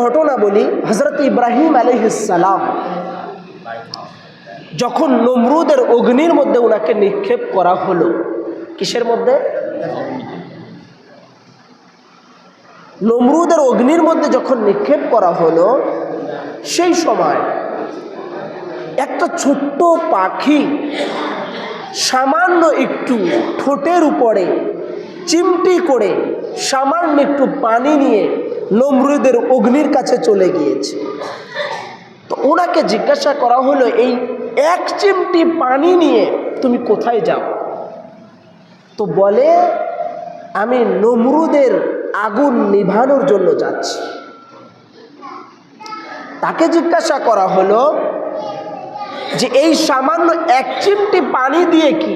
ঘটনা বলি হজরত ইব্রাহিম আলহিসাম যখন নমরুদের অগ্নির মধ্যে ওনাকে নিক্ষেপ করা হলো, কিসের মধ্যে? নমরুদের অগ্নির মধ্যে যখন নিক্ষেপ করা হলো, সেই সময় একটা ছোট্ট পাখি সামান্য একটু ঠোঁটের উপরে চিমটি করে সামান্য একটু পানি নিয়ে নমরুদের অগ্নির কাছে চলে গিয়েছে। তো ওনাকে জিজ্ঞাসা করা হলো, এই এক চিমটি পানি নিয়ে তুমি কোথায় যাও? তো বলে, আমি নমরুদের আগুন নিভানোর জন্য যাচ্ছি। তাকে জিজ্ঞাসা করা হলো যে, এই সামান্য এক চিমটি পানি দিয়ে কি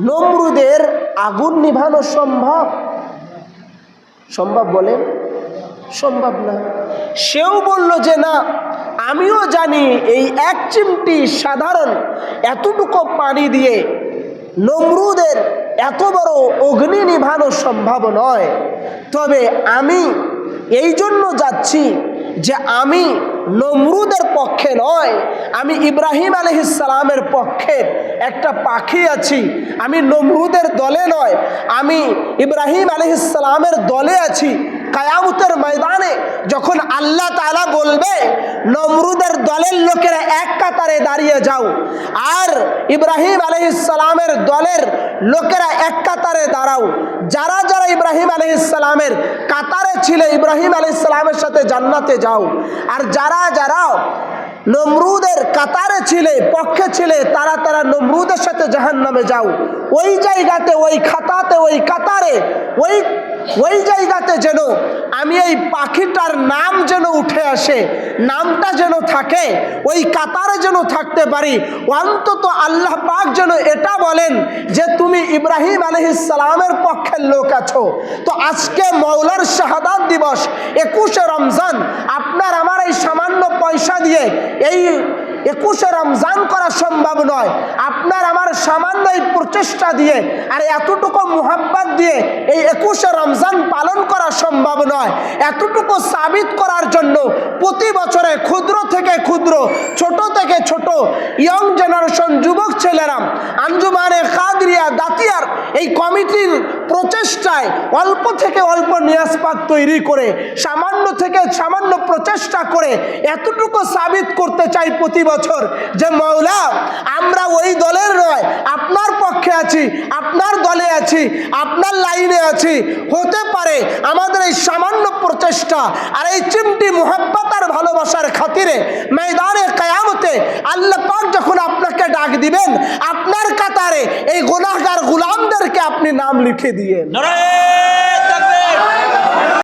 নমরুদের আগুন নিভানো সম্ভব? সম্ভব বলেন সম্ভব না। সেও বলল যে, না, আমিও জানি এই এক চিমটি সাধারণ এতটুকু পানি দিয়ে নমরুদের এত বড় অগ্নি নিভানো সম্ভব নয়। তবে আমি এই জন্য যাচ্ছি যে আমি নমরুদের পক্ষে নয়, আমি ইব্রাহিম আলহিসালামের পক্ষের একটা পাখি আছি, আমি নমরুদের দলে নয়, আমি ইব্রাহিম আলহিসালামের দলে আছি কায়ামতের ময়দানে যখন আল্লাহ তালা বলবে, নমরুদের দলের লোকেরা এক কাতারে দাঁড়িয়ে যাও, আর ইব্রাহিম আলহিসালামের দলের লোকেরা এক কাতারে দাঁড়াও। যারা যারা ইব্রাহিম আলহিসালামের কাতারে ছিল, ইব্রাহিম আলহিসালামের সাথে জান্নাতে যাও। আর যারা যারা নমরুদের কাতারে ছিলে, পক্ষে ছিলে, তারা তারা নমরুদের সাথে জাহান নামে যাও। ওই জায়গাতে, ওই খাতাতে, ওই কাতারে, ওই ওই জায়গাতে যেন আমি এই পাখিটার নাম যেন উঠে আসে, নামটা যেন থাকে, ওই কাতারে যেন থাকতে পারি। অন্তত আল্লাহ পাক যেন এটা বলেন যে, তুমি ইব্রাহিম আলহিসালামের পক্ষের লোক আছো। তো আজকে মৌলার শাহাদাত দিবস, একুশে রমজান, আপনার আমার এই দিয়ে এই একুশে রমজান করা সম্ভব নয়। আপনার আমার সামান্য এই প্রচেষ্টা দিয়ে আর এতটুকু মুহাব্বাত দিয়ে এই একুশে রমজান পালন করা সম্ভব নয়। এতটুকু সাবিত করার জন্য প্রতি বছরে ক্ষুদ্র থেকে ক্ষুদ্র, ছোট থেকে ছোট ইয়ং জেনারেশন যুবক ছেলেরা আঞ্জুমানে কাদরিয়া দাতিয়ার এই কমিটির প্রচেষ্টায় অল্প থেকে অল্প নিয়াসপাত তৈরি করে, সামান্য থেকে সামান্য প্রচেষ্টা করে এতটুকু সাবিত করতে চাই প্রতি বছর যে মৌলা, আমরা ওই দলের নয়, আপনার পক্ষে আছি, আপনার দলে আছি, আপনার লাইনে আছি। হতে পারে আমাদের এই সামান্য প্রচেষ্টা আর এই চিমটি মোহাব্বত ভালোবাসার খাতিরে ময়দানে কায়ামতে আল্লাহ পাক যখন আপনাকে ডাক দিবেন আপনার কাতারে এই গোনাহগার গুলামদেরকে আপনি নাম লিখে দিয়ে